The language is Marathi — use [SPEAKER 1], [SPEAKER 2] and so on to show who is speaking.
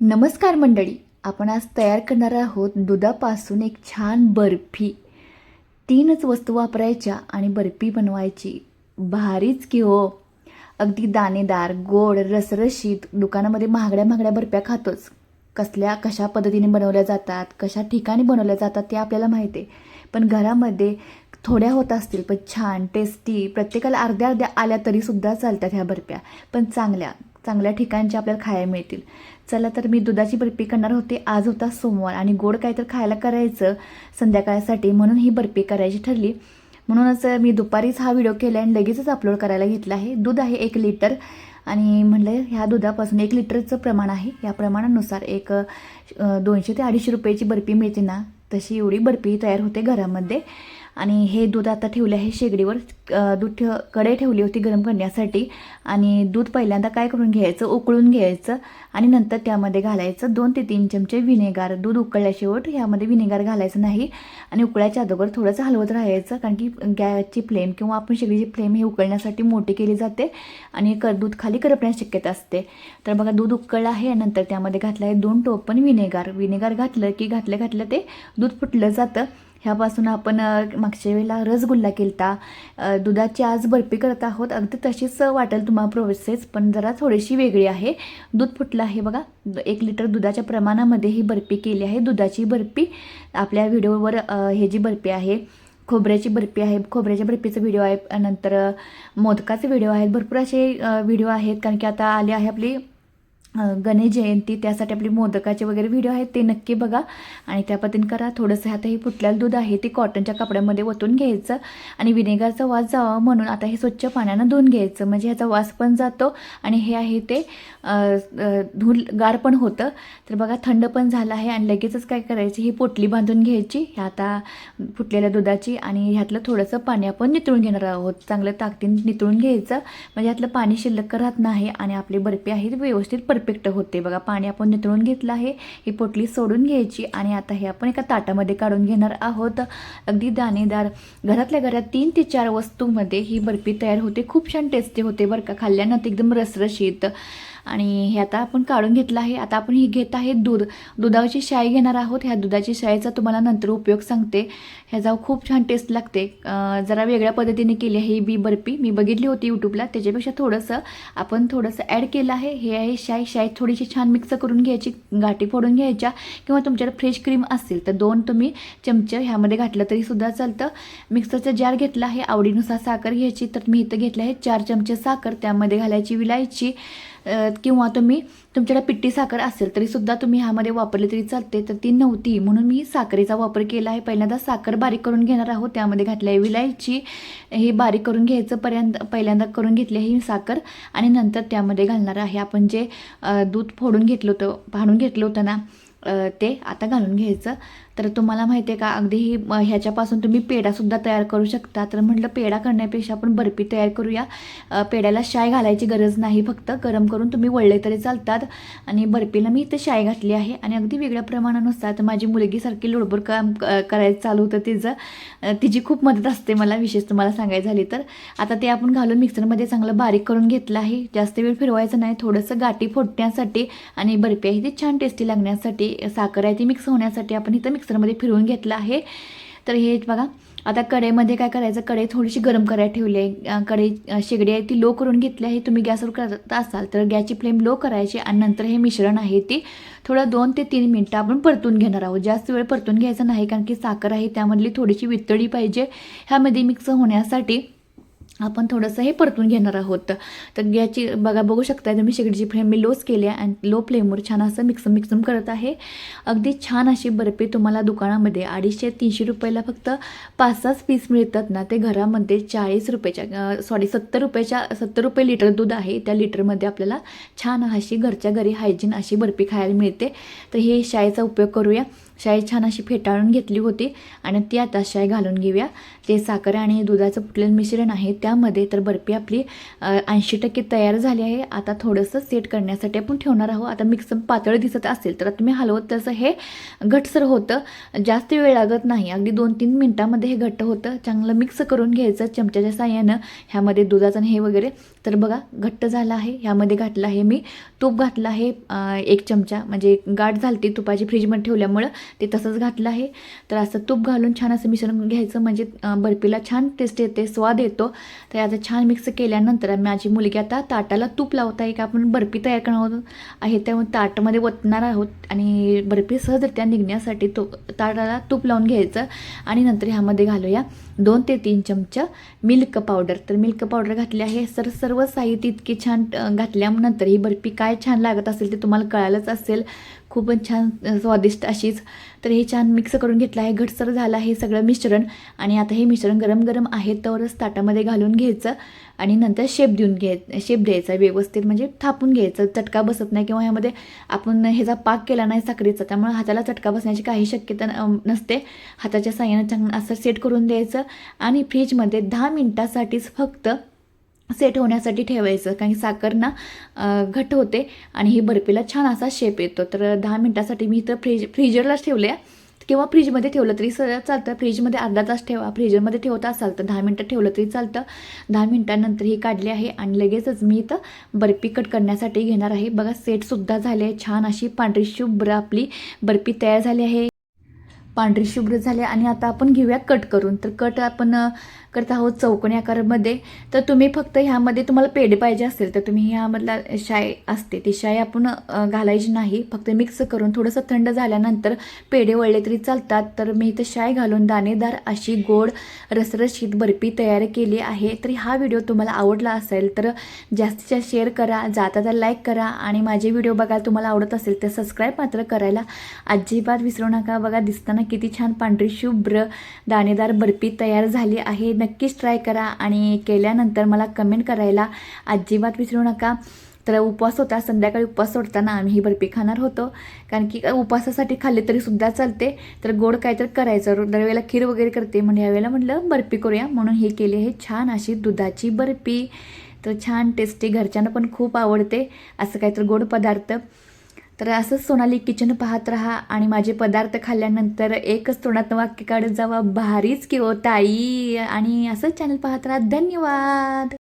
[SPEAKER 1] नमस्कार मंडळी आपण आज तयार करणार आहोत दुधापासून एक छान बर्फी. तीनच वस्तू वापरायच्या आणि बर्फी बनवायची. भारीच की हो. अगदी दाणेदार गोड रसरशीत दुकानामध्ये महागड्या महागड्या बर्फ्या खातोच. कसल्या कशा पद्धतीने बनवल्या जातात कशा ठिकाणी बनवल्या जातात ते आपल्याला माहिती आहे. पण घरामध्ये थोड्या होत असतील पण छान टेस्टी प्रत्येकाला अर्ध्या अर्ध्या आल्या तरीसुद्धा चालतात ह्या बर्फ्या. पण चांगल्या चांगल्या ठिकाणचे आपल्याला खायला मिळतील. चला तर मी दुधाची बर्फी करणार होते. आज होता सोमवार आणि गोड काय तर खायला करायचं संध्याकाळसाठी म्हणून ही बर्फी करायची ठरली. म्हणूनच मी दुपारीच हा व्हिडिओ केला आणि लगेचच अपलोड करायला घेतला आहे. दूध आहे एक लिटर आणि म्हणलं ह्या दुधापासून एक लिटरचं प्रमाण आहे. या प्रमाणानुसार एक दोनशे ते अडीचशे रुपयाची बर्फी मिळते ना तशी एवढी बर्फी तयार होते घरामध्ये. आणि हे दूध आता ठेवले आहे शेगडीवर. दूध ठे कढई ठेवली होती गरम करण्यासाठी. आणि दूध पहिल्यांदा काय करून घ्यायचं? उकळून घ्यायचं आणि नंतर त्यामध्ये घालायचं दोन ते तीन चमचे विनेगार दूध उकळल्याशिवाय ह्यामध्ये विनेगार घालायचं नाही आणि उकळायच्या अगोदर थोडंसं हलवत राहायचं कारण की गॅसची फ्लेम किंवा आपण शेगडीची फ्लेम हे उकळण्यासाठी मोठी केली जाते आणि कर दूध खाली करपण्याची शक्यता असते. तर बघा दूध उकळलं आहे नंतर त्यामध्ये घातलं आहे दोन टोपण विनेगार विनेगार घातलं की घातलं घातलं ते दूध फुटलं जातं. ह्यापासून आपण मागच्या वेळेला रसगुल्ला केलता. दुधाची आज बर्फी करत आहोत. अगदी तशीच वाटेल तुम्हाला प्रोसेस पण जरा थोडीशी वेगळी आहे. दूध फुटलं आहे बघा. एक लिटर दुधाच्या प्रमाणामध्ये ही बर्फी केली आहे. दुधाची बर्फी आपल्या व्हिडिओवर हे जी बर्फी आहे खोबऱ्याची बर्फी आहे. खोबऱ्याच्या बर्फीचा व्हिडिओ आहे. नंतर मोदकाचे व्हिडिओ आहेत. भरपूर असे व्हिडिओ आहेत. कारण की आता आले आहे आपली गणेश जयंती त्यासाठी आपली मोदकाचे वगैरे व्हिडिओ आहेत ते नक्की बघा. आणि त्या पद्धतीने करा. थोडंसं आता हे फुटलेलं दूध आहे ते कॉटनच्या कपड्यामध्ये ओतून घ्यायचं. आणि विनेगरचा वास जावा म्हणून आता हे स्वच्छ पाण्यानं धुवून घ्यायचं. म्हणजे ह्याचा वास पण जातो. आणि हे आहे ते धूल गार पण होतं. तर बघा थंड पण झालं आहे. आणि लगेचच काय करायची? ही पोटली बांधून घ्यायची. ह्या आता फुटलेल्या दुधाची. आणि ह्यातलं थोडंसं पाणी आपण नितळून घेणार आहोत. चांगलं ताकदीन नितळून घ्यायचं. म्हणजे ह्यातलं पाणी शिल्लक राहत नाही. आणि आपली बर्फी आहे व्यवस्थित परफेक्ट होते. बघा पाणी आपण नितळून घेतलं आहे. ही पोटली सोडून घ्यायची आणि आता हे आपण एका ताटामध्ये काढून घेणार आहोत. अगदी दाणेदार. घरातल्या घरात तीन ते चार वस्तूमध्ये ही बर्फी तयार होते. खूप छान टेस्टी होते बरं का. खाल्ल्यानंतर एकदम रसरशीत. आणि हे आता आपण काढून घेतलं आहे. आता आपण ही घेत आहे दूध. दुधाची शाई घेणार आहोत. ह्या दुधाची शाईचा तुम्हाला नंतर उपयोग सांगते. ह्याचा खूप छान टेस्ट लागते. जरा वेगळ्या पद्धतीने केली आहे ही बी बर्फी. मी बघितली होती यूट्यूबला त्याच्यापेक्षा थोडंसं आपण थोडंसं ॲड केलं आहे. हे आहे शाई. शाई थोडीशी छान मिक्स करून घ्यायची. गाठी फोडून घ्यायच्या किंवा तुमच्याकडे फ्रेश क्रीम असेल तर दोन तुम्ही चमचे ह्यामध्ये घातलं तरीसुद्धा चालतं. मिक्सरचं जार घेतला आहे. आवडीनुसार साखर घ्यायची. तर मी इथं घेतलं आहे चार चमचे साखर. त्यामध्ये घालायची विलायची. किंवा तुम्ही तुमच्याकडे पिट्टी साखर असेल तरीसुद्धा तुम्ही ह्यामध्ये वापरली तरी चालते. तर ती नव्हती. म्हणून मी साखरेचा वापर केला आहे. पहिल्यांदा साखर बारीक करून घेणार आहोत. त्यामध्ये घातल्या आहे विलायची. हे बारीक करून घ्यायचं. पर्यंत पहिल्यांदा करून घेतली आहे ही साखर. आणि नंतर त्यामध्ये घालणार आहे आपण जे दूध फोडून घेतलं होतं फाडून घेतलं होतं ना ते आता घालून घ्यायचं. तर तुम्हाला माहिती आहे का अगदी ही म, ह्याच्यापासून तुम्ही पेढासुद्धा तयार करू शकता. तर म्हटलं पेढा करण्यापेक्षा आपण बर्फी तयार करूया. पेढ्याला शाय घालायची गरज नाही फक्त गरम करून तुम्ही वळले तरी चालतात. आणि बर्फीला मी इथं शाय घातली आहे. आणि अगदी वेगळ्या प्रमाणानुसार तर माझी मुलगीसारखी लोडबोड काम क- करायचं चालू होतं तिचं. तिची खूप मदत असते मला विशेष तुम्हाला सांगायचं झाली तर. आता ते आपण घालून मिक्सरमध्ये चांगलं बारीक करून घेतलं आहे. जास्त वेळ फिरवायचं नाही. थोडंसं गाठी फोडण्यासाठी आणि बर्फी आहे ती छान टेस्टी लागण्यासाठी साखर आहे ती मिक्स होण्यासाठी आपण इथं मिक्सरमध्ये फिरवून घेतलं आहे. तर हे बघा आता कढईमध्ये काय करायचं? कढई थोडीशी गरम करायला ठेवली आहे. कढई शेगडी आहे ती लो करून घेतली आहे. तुम्ही गॅसवर करत असाल तर गॅसची फ्लेम लो करायची आणि नंतर हे मिश्रण आहे ती थोडं दोन ते तीन मिनटं आपण परतून घेणार आहोत. जास्त वेळ परतून घ्यायचं नाही कारण की साखर आहे त्यामधली थोडीशी वितळी पाहिजे. ह्यामध्ये मिक्स होण्यासाठी आपण थोडंसं हे परतून घेणार आहोत. तर याची बघा बघू शकता तुम्ही शेगडीची फ्लेम मी लोच केली आहे आणि लो फ्लेमवर छान असं मिक्सम मिक्सम करत आहे. अगदी छान अशी बर्फी तुम्हाला दुकानामध्ये अडीचशे तीनशे रुपयाला फक्त पाच सहाच पीस मिळतात ना ते घरामध्ये चाळीस रुपयाच्या सॉरी सत्तर रुपयाच्या सत्तर रुपये लिटर दूध आहे. त्या लिटरमध्ये आपल्याला छान अशी घरच्या घरी हायजीन अशी बर्फी खायला मिळते. तर हे शाईचा उपयोग करूया. शाई छान अशी फेटाळून घेतली होती आणि ती आता शाई घालून घेऊया. ते साखर आणि दुधाचं फुटलेलं मिश्रण आहे त्यामध्ये तर बर्फी आपली ऐंशी टक्के तयार झाली आहे. आता थोडंसं सेट करण्यासाठी आपण ठेवणार आहोत. आता मिक्स पातळ दिसत असेल तर तुम्ही हलवत तसं हे घटसर होतं. जास्त वेळ लागत नाही. अगदी दोन तीन मिनटामध्ये हे घट्ट होतं. चांगलं मिक्स करून घ्यायचं चमच्याच्या साह्यानं. ह्यामध्ये दुधाचं हे वगैरे. तर बघा घट्ट झालं आहे. ह्यामध्ये घातलं आहे मी. तूप घातलं आहे एक चमचा. म्हणजे गाठ झालती तुपाची फ्रीजमध्ये ठेवल्यामुळं. ते तसंच घातलं आहे. तर असं तूप घालून छान असं मिश्रण घ्यायचं. म्हणजे बर्फीला छान टेस्ट येते स्वाद येतो. तर याचं छान मिक्स केल्यानंतर माझी मुलगी आता ताटाला तूप लावत आहे. का आपण बर्फी तयार करणार आहोत आहे. त्यामुळे ताटमध्ये ओतणार आहोत. आणि बर्फी सहजरित्या निघण्यासाठी तो ताटाला तूप लावून घ्यायचं. आणि नंतर ह्यामध्ये घालूया दोन ते तीन चमचा मिल्क पावडर तर मिल्क पावडर घातली आहे. सर सर्व साहित्य इतके छान घातल्यानंतर ही बर्फी काय छान लागत असेल ते तुम्हाला कळालंच असेल. खूपच छान स्वादिष्ट अशीच. तर हे छान मिक्स करून घेतलं आहे घटसर झालं आहे सगळं मिश्रण. आणि आता हे मिश्रण गरम गरम आहे तरच ताटामध्ये घालून घ्यायचं. आणि नंतर शेप देऊन घ्याय शेप द्यायचा व्यवस्थित. म्हणजे थापून घ्यायचं. चटका बसत नाही किंवा ह्यामध्ये आपण ह्याचा पाक केला नाही साखरेचा. त्यामुळे हाताला चटका बसण्याची काही शक्यता न- नसते. हाताच्या साह्यानं चांगलं असं सेट करून द्यायचं. आणि फ्रीजमध्ये दहा मिनटासाठीच फक्त सेट होण्यासाठी ठेवायचं. कारण साखर ना घट होते आणि ही बर्फीला छान असा शेप येतो. तर दहा मिनटासाठी मी इथं फ्रीज फ्रीजरलाच ठेवले आहे किंवा फ्रीजमध्ये ठेवलं तरी सगळं चालतं. फ्रीजमध्ये अर्धा तास ठेवा फ्रीजरमध्ये ठेवता असाल तर दहा मिनटं ठेवलं तरी चालतं. दहा मिनटानंतर ही काढली आहे आणि लगेचच मी इथं बर्फी कट करण्यासाठी घेणार आहे. बघा सेटसुद्धा झाले आहे. छान अशी पांढरी शुभ्र आपली बर्फी तयार झाली आहे. पांढरी शुभ्र झाले आणि आता आपण घेऊया कट करून. तर कट आपण करत आहोत चौकोनी आकारामध्ये. तर तुम्ही फक्त ह्यामध्ये तुम्हाला पेढे पाहिजे असेल तर तुम्ही ह्यामधला शाय असते. ती शाय आपण घालायची नाही. फक्त मिक्स करून थोडंसं थंड झाल्यानंतर पेढे वळले तरी चालतात. तर मी इथं शाय घालून दाणेदार अशी गोड रसरशीत बर्फी तयार केली आहे. तर हा व्हिडिओ तुम्हाला आवडला असेल तर जास्तीत जास्त शेअर करा जाता तर लाईक करा. आणि माझे व्हिडिओ बघायला तुम्हाला आवडत असेल तर सबस्क्राईब मात्र करायला अजिबात विसरू नका. बघा दिसताना किती छान पांढरी शुभ्र दाणेदार बर्फी तयार झाली आहे. नक्कीच ट्राय करा आणि केल्यानंतर मला कमेंट करायला अजिबात विसरू नका. तर उपवास होता संध्याकाळी उपवास सोडताना आम्ही ही बर्फी खाणार होतो. कारण की उपवासासाठी खाल्ली तरी सुद्धा चालते. तर गोड काहीतरी करायचं. दरवेळेला खीर वगैरे करते म्हणजे यावेळेला म्हटलं बर्फी करूया. म्हणून हे केली आहे छान अशी दुधाची बर्फी. तर छान टेस्टी घरच्यांना पण खूप आवडते. असं काहीतरी गोड पदार्थ. तर असंच सोनाली किचन पाहत राहा आणि माझे पदार्थ खाल्ल्यानंतर एकच तोंडात वाक्य काढत जावा भारीच की ओ ताई. आणि असंच चॅनल पाहत राहा. धन्यवाद.